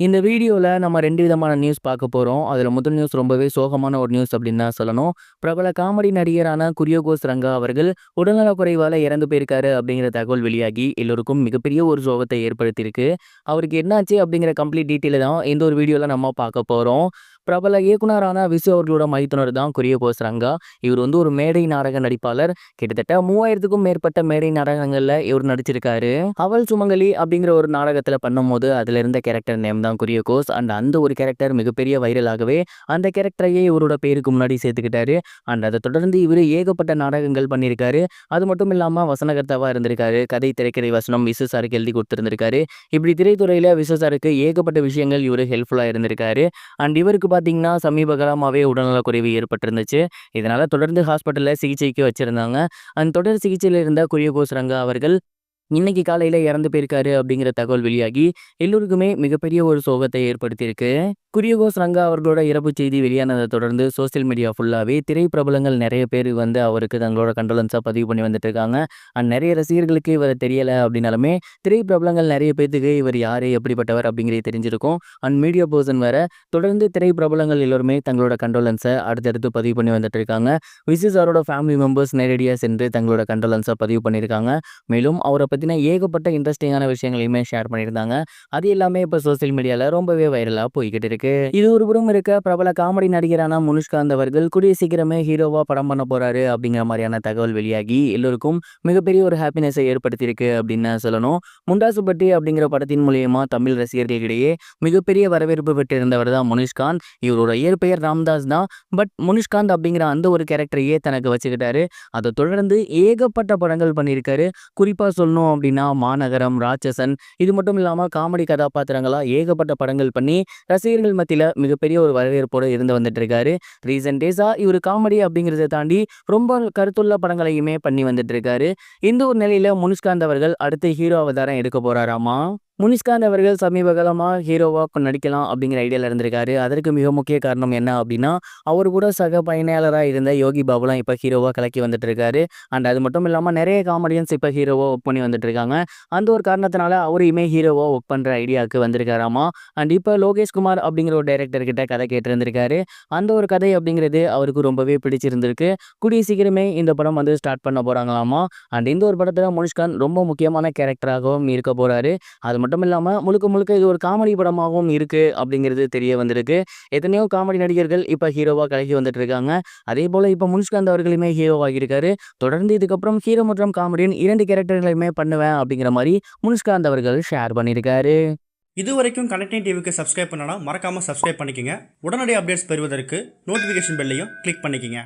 இந்த வீடியோவில் நம்ம ரெண்டு விதமான நியூஸ் பார்க்க போகிறோம் அதில் முதல் நியூஸ் ரொம்பவே சோகமான ஒரு நியூஸ் அப்படின்னு தான் சொல்லணும். பிரபல காமெடி நடிகரான குரியோகோஸ் ரங்கா அவர்கள் உடல்நலக் குறைவால் இறந்து போயிருக்காரு அப்படிங்கிற தகவல் வெளியாகி எல்லோருக்கும் மிகப்பெரிய ஒரு சோகத்தை ஏற்படுத்தியிருக்கு. அவருக்கு என்னாச்சு அப்படிங்கிற கம்ப்ளீட் டீட்டெயில் தான் இந்த ஒரு வீடியோவில் நம்ம பார்க்க போகிறோம் பிரபல இயக்குனரான விசு அவர்களோட மைத்துனர் தான் குறிய ரங்கா. இவர் வந்து ஒரு மேடை நாடக நடிப்பாளர். கிட்டத்தட்ட 3000த்துக்கும் மேற்பட்ட மேடை நாடகங்கள்ல இவர் நடிச்சிருக்காரு. அவள் சுமங்கலி அப்படிங்கிற ஒரு நாடகத்துல பண்ணும்போது அதுல இருந்த கேரக்டர் நேம் தான் குரியோகோஸ். அண்ட் அந்த ஒரு கேரக்டர் மிகப்பெரிய வைரலாகவே அந்த கேரக்டரையே இவரோட பேருக்கு முன்னாடி சேர்த்துக்கிட்டாரு. அண்ட் அதை தொடர்ந்து இவரு ஏகப்பட்ட நாடகங்கள் பண்ணியிருக்காரு. அது மட்டும் இல்லாம வசனகர்த்தாவா இருந்திருக்காரு. கதை, திரைக்கதை வசனம் விசு சாருக்கு எழுதி கொடுத்திருந்திருக்காரு. இப்படி திரைத்துறையில விசு சாருக்கு ஏகப்பட்ட விஷயங்கள் இவரு ஹெல்ப்ஃபுல்லா இருந்திருக்காரு. அண்ட் இவருக்கு பார்த்தீங்கன்னா சமீப உடல்நலக்குறைவு உடல்நலக் ஏற்பட்டிருந்துச்சு. இதனால் தொடர்ந்து ஹாஸ்பிட்டலில் சிகிச்சைக்கு வச்சுருந்தாங்க அந்த தொடர் சிகிச்சையில் இருந்த குரியகோஸ் ரங்கா அவர்கள் இன்னைக்கு காலையில இறந்து போயிருக்காரு அப்படிங்கிற தகவல் வெளியாகி எல்லோருக்குமே மிகப்பெரிய ஒரு சோகத்தை ஏற்படுத்தியிருக்கு. குரியகோஸ் ரங்கா அவர்களோட இறப்பு செய்தி வெளியானதை தொடர்ந்து சோசியல் மீடியா ஃபுல்லாகவே திரை பிரபலங்கள் பேர் வந்து அவருக்கு தங்களோட கண்டோலன்ஸாக பதிவு பண்ணி வந்துட்டு இருக்காங்க. அண்ட் நிறைய ரசிகர்களுக்கு இவர் தெரியலை அப்படின்னாலுமே திரை பிரபலங்கள் பேர்த்துக்கு இவர் யார் எப்படிப்பட்டவர் அப்படிங்கிறது தெரிஞ்சிருக்கும். அண்ட் மீடியா பர்சன் வேற தொடர்ந்து திரை பிரபலங்கள் எல்லோருமே தங்களோட கண்டோலன்ஸை அடுத்தடுத்து பதிவு பண்ணி வந்துட்டு இருக்காங்க. விசு சாரோட ஃபேமிலி மெம்பர்ஸ் நேரடியாக சென்று தங்களோட கண்டோலன்ஸை பதிவு பண்ணியிருக்காங்க. மேலும் அவரை பார்த்தீங்கன்னா ஏகப்பட்ட இன்ட்ரெஸ்டிங்கான விஷயங்களையுமே ஷேர் பண்ணியிருந்தாங்க. அது எல்லாமே இப்போ சோசியல் மீடியாவில் ரொம்பவே வைரலாக போய்கிட்டு இருக்கு. இது ஒரு புறம் இருக்க பிரபல காமெடி நடிகரான முனுஷ்காந்த் அவர்கள் கூடிய சீக்கிரமே ஹீரோவாக படம் பண்ண போறாரு அப்படிங்கிற மாதிரியான தகவல் வெளியாகி எல்லோருக்கும் மிகப்பெரிய ஒரு ஹாப்பினஸை ஏற்படுத்தியிருக்கு அப்படின்னு சொல்லணும் சொல்லணும். முண்டாசுப்பட்டி அப்படிங்கிற படத்தின் மூலியமா தமிழ் ரசிகர்களிடையே மிகப்பெரிய வரவேற்பு பெற்றிருந்தவர் தான் முனிஷ்காந்த். இவரோட இயற்பெயர் ராம்தாஸ் தான். பட் முனிஷ்காந்த் அப்படிங்கிற அந்த ஒரு கேரக்டரையே தனக்கு வச்சுக்கிட்டாரு. அதை தொடர்ந்து ஏகப்பட்ட படங்கள் பண்ணியிருக்காரு. குறிப்பாக சொல்லணும் அப்படின்னா மாநகரம், ராட்சசன் இது மட்டும் இல்லாமல் காமெடி கதாபாத்திரங்களாக ஏகப்பட்ட படங்கள் பண்ணி ரசிகர்கள் மத்தியில் மிகப்பெரிய ஒரு வரவேற்போடு இருந்து வந்துட்டு இருக்காரு. ரீசன்ட் டேஸாக இவர் காமெடி அப்படிங்கிறத தாண்டி ரொம்ப கருத்துள்ள படங்களையுமே பண்ணி வந்துட்டு இருக்காரு. இந்த ஒரு நிலையில முனுஷ்காந்த் அவர்கள் அடுத்து ஹீரோ அவதாரம் எடுக்க போறாராமா. முனிஷ்காந்த் அவர்கள் சமீப காலமாக ஹீரோவாக நடிக்கலாம் அப்படிங்கிற ஐடியாவில் இருந்திருக்காரு. அதற்கு மிக முக்கிய காரணம் என்ன அப்படின்னா அவர் கூட சக பயனாளராக இருந்த யோகி பாபுலாம் இப்போ ஹீரோவாக கலக்கி வந்துட்டு இருக்காரு. அண்ட் அது மட்டும் இல்லாமல் நிறைய காமெடியன்ஸ் இப்போ ஹீரோவாக ஒர்க் பண்ணி வந்துட்டு இருக்காங்க. அந்த ஒரு காரணத்தினால அவரையுமே ஹீரோவாக ஒர்க் பண்ணுற ஐடியாவுக்கு வந்திருக்காராமா. அண்ட் இப்போ லோகேஷ் குமார் அப்படிங்கிற ஒரு டைரக்டர்கிட்ட கதை கேட்டிருந்திருக்காரு. அந்த ஒரு கதை அப்படிங்கிறது அவருக்கு ரொம்பவே பிடிச்சிருந்திருக்கு. கூடிய சீக்கிரமே இந்த படம் வந்து ஸ்டார்ட் பண்ண போகிறாங்களாமா அண்ட் இந்த ஒரு படத்தில் முனிஷ்காந்த் ரொம்ப முக்கியமான கேரக்டராகவும் இருக்க போகிறாரு அது மட்டும் இல்லாமல் முழுக்க முழுக்க இது ஒரு காமெடி படமாகவும் இருக்குது அப்படிங்கிறது தெரிய வந்திருக்கு. எத்தனையோ காமெடி நடிகர்கள் இப்போ ஹீரோவாக கலகி வந்துட்டு இருக்காங்க. அதே போல் இப்போ முனுஷ்காந்த் அவர்களுமே ஹீரோவாகியிருக்காரு. தொடர்ந்து இதுக்கப்புறம் ஹீரோ மற்றும் காமெடியின் இரண்டு கேரக்டர்களையுமே பண்ணுவேன் அப்படிங்கிற மாதிரி முனுஷ்காந்த் அவர்கள் ஷேர் பண்ணியிருக்காரு. இதுவரைக்கும் கனெக்டிங் டிவிக்கு சப்ஸ்கிரைப் பண்ணனா மறக்காமல் சப்ஸ்கிரைப் பண்ணிக்கங்க. உடனடி அப்டேட்ஸ் பெறுவதற்கு நோட்டிஃபிகேஷன் பெல்லையும் கிளிக் பண்ணிக்கங்க.